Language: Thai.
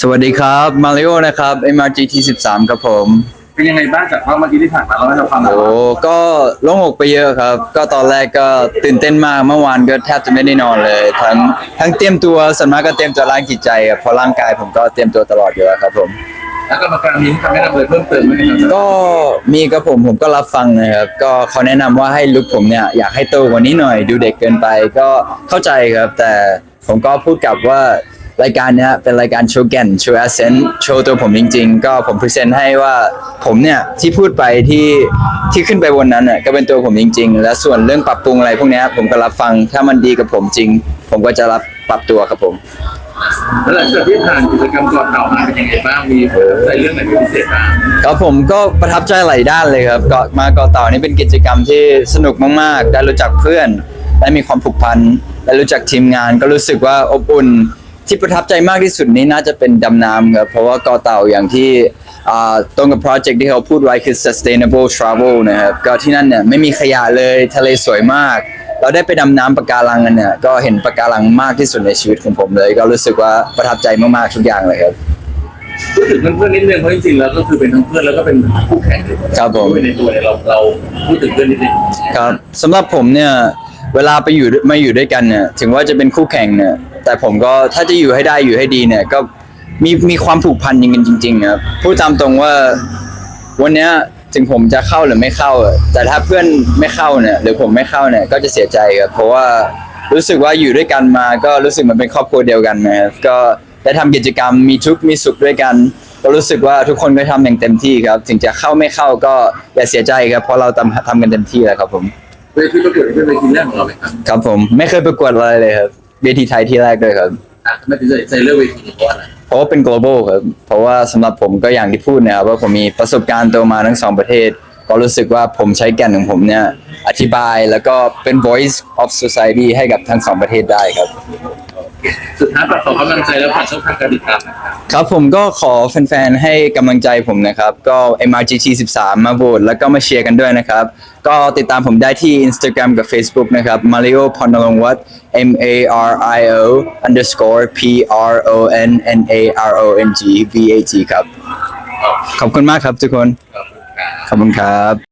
สวัสดีครับ มาริโอนะครับ MRGT 13ครับผม เป็นยังไงบ้างจากว่าเมื่อกี้ที่ผ่านมาเราให้เราฟังหน่อยโอ้ว่าก็โล่งอกไปเยอะครับ ก็ตอนแรกก็ตื่นเต้นมากเมื่อวานก็แทบจะไม่ได้นอนเลย ทั้งทั้งเตรียมตัวส่วนมากก็เตรียมตัวร่างจิตใจครับเพราะร่างกายผมก็เตรียมตัวตลอดอยู่แล้วครับผมแล้วกรรมการมีคำแนะนำอะไรเพิ่มเติมไหมครับก็มีกับผมผมก็รับฟังนะครับก็เขาแนะนำว่าให้ลุกผมเนี่ยอยากให้โตกว่านี้หน่อยดูเด็กเกินไปก็เข้าใจครับ แต่ผมก็พูดกลับว่า รายการเนี้ยเป็นรายการโชว์แก่นโชว์แอสเซนโชว์ตัวผมจริง ๆ ก็ผมพรีเซนต์ให้ว่าผมเนี่ยที่พูดไปที่ที่ขึ้นไปบนนั้นน่ะก็เป็นตัวผมจริง ๆ และส่วนเรื่องปรับปรุงอะไรพวกเนี้ยผมก็รับฟังถ้ามันดีกับผมจริง ผมก็จะรับปรับตัวครับผม แล้วหลังจากที่ผ่านกิจกรรมก่อนเต่ามาเป็นยังไงบ้าง มีใส่เรื่องไหนเป็นพิเศษบ้าง ครับผมก็ประทับใจหลายด้านเลยครับเกาะมาเกาะเต่านี่เป็นกิจกรรมที่สนุกมากๆ ได้รู้จักเพื่อน ได้มีความผูกพัน ได้รู้จักทีมงาน ก็รู้สึกว่าอบอุ่น ที่ประทับใจมากที่สุดนี้น่าจะเป็นดำน้ำครับเพราะว่าเกาะเต่าอย่างที่อ่าตรงกับโปรเจกต์ที่เขาพูดไว้คือ sustainable travel นะครับก็ที่นั่นเนี่ยไม่มีขยะเลยทะเลสวยมาก เราได้ไปดำน้ำปะการังกันเนี่ยก็เห็นปะการังมากที่สุดในชีวิตของผมเลย ก็รู้สึกว่าประทับใจมากๆทุกอย่างเลยครับพูดถึงเพื่อนๆนิดนึงเพราะจริงๆแล้วก็คือเป็นทั้งเพื่อนแล้วก็เป็นคู่แข่งด้วยครับผมในตัวเนี่ยเราเราพูดถึงเพื่อนนิดนึงครับสำหรับผมเนี่ยเวลาไปอยู่มาอยู่ด้วยกันเนี่ยถึงว่าจะเป็นคู่แข่งเนี่ย แต่ผมก็ถ้าจะอยู่ให้ได้อยู่ให้ดีเนี่ย ก็มีมีความผูกพันกันจริงๆครับพูดตามตรงว่า วันเนี้ยถึงผมจะเข้าหรือไม่เข้าอะแต่ถ้าเพื่อนไม่เข้าเนี่ยหรือผมไม่เข้าเนี่ยก็จะเสียใจครับเพราะว่ารู้สึกว่าอยู่ด้วยกันมา ก็รู้สึกเหมันเป็นครอบครัวเดียวกันนะครับก็ได้ทำกิจกรรมมีทุกข์มีสุขด้วยกัน ก็รู้สึกว่าทุกคนก็ทำอย่างเต็มที่ครับ ถึงจะเข้าไม่เข้าก็อย่าเสียใจครับเพราะเราทำทำกันเต็มที่แล้วครับผม เวทีประกวดนี่เป็นเวทีแรกของเราไหมครับ ครับผมไม่เคยประกวดอะไรเลยครับ เวทีไทยที่แรกด้วยครับ อะไม่ถึงใจเลือกเวทีนี้เพราะอะไรเพราะว่าเป็น global ครับ เพราะว่าสำหรับผมก็อย่างที่พูดนะครับว่าผมมีประสบการณ์ตัวมาทั้งสองประเทศ ก็รู้สึกว่าผมใช้แก่นของผมเนี่ย อธิบายแล้วก็เป็น voice of society ให้กับทั้งสองประเทศได้ครับ สุดท้ายฝากขอกำลังใจแล้วฝากช่องทางการติดตามนะครับครับผมก็ขอแฟนๆ ให้กำลังใจผมนะครับ ก็ MRGT 13 มาโหวตแล้วก็มาเชียร์กันด้วยนะครับ ก็ติดตามผมได้ที่ Instagram กับ Facebook นะครับ Mario p o n o l o n g w a t M A R I O underscore P R O N N A R O N G V A T ครับ ขอบคุณมากครับทุกคน ขอบคุณครับขอบคุณครับ